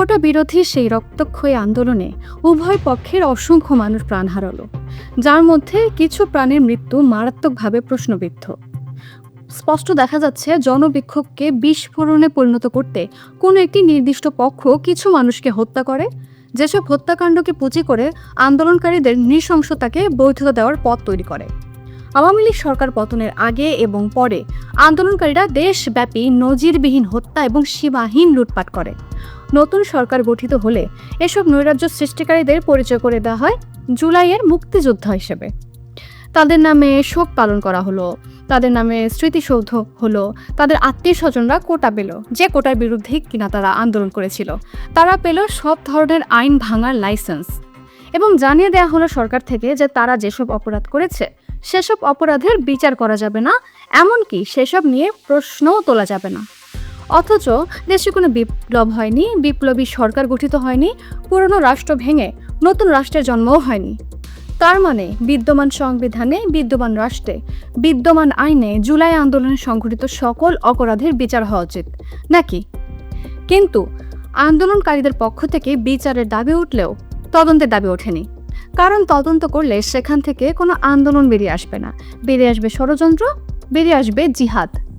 কোটা বিরোধী সেই রক্তক্ষয়ী আন্দোলনে উভয় পক্ষের অসংখ্য মানুষ প্রাণ হারালো, যার মধ্যে কিছু প্রাণের মৃত্যু মারাত্মকভাবে প্রশ্নবিদ্ধ। স্পষ্ট দেখা যাচ্ছে, জনবিক্ষোভকে বিস্ফোরণে পরিণত করতে কোনো একটি নির্দিষ্ট পক্ষ কিছু মানুষকে হত্যা করে। যেসব হত্যাকাণ্ডকে পুঁজি করে আন্দোলনকারীদের নৃশংসতাকে বৈধতা দেওয়ার পথ তৈরি করে। আওয়ামী লীগ সরকার পতনের আগে এবং পরে আন্দোলনকারীরা দেশব্যাপী নজিরবিহীন হত্যা এবং সীমাহীন লুটপাট করে। নতুন সরকার গঠিত হলে এসব নৈরাজ্য সৃষ্টিকারীদের পরিচয় করে দেওয়া হয় জুলাইয়ের মুক্তিযোদ্ধা হিসেবে। তাদের নামে শোক পালন করা হলো, তাদের নামে স্মৃতিসৌধ হলো, তাদের আত্মীয় স্বজনরা কোটা পেল, যে কোটার বিরুদ্ধে কিনা তারা আন্দোলন করেছিল, তারা পেল সব ধরনের আইন ভাঙার লাইসেন্স। এবং জানিয়ে দেওয়া হলো সরকার থেকে যে তারা যেসব অপরাধ করেছে, সেসব অপরাধের বিচার করা যাবে না, এমনকি সেসব নিয়ে প্রশ্নও তোলা যাবে না। অথচ দেশে কোনো বিপ্লব হয়নি, বিপ্লবী সরকার গঠিত হয়নি, পুরনো রাষ্ট্র ভেঙে নতুন রাষ্ট্রের জন্মও হয়নি। তার মানে বিদ্যমান সংবিধানে বিদ্যমান রাষ্ট্রে বিদ্যমান আইনে জুলাই আন্দোলনে সংঘটিত সকল অপরাধের বিচার হওয়া উচিত, নাকি? কিন্তু আন্দোলনকারীদের পক্ষ থেকে বিচারের দাবি উঠলেও তদন্তের দাবি ওঠেনি। কারণ তদন্ত করলে সেখান থেকে কোনো আন্দোলন বেরিয়ে আসবে না। বেরিয়ে আসবে ষড়যন্ত্র, বেরিয়ে আসবে জিহাদ।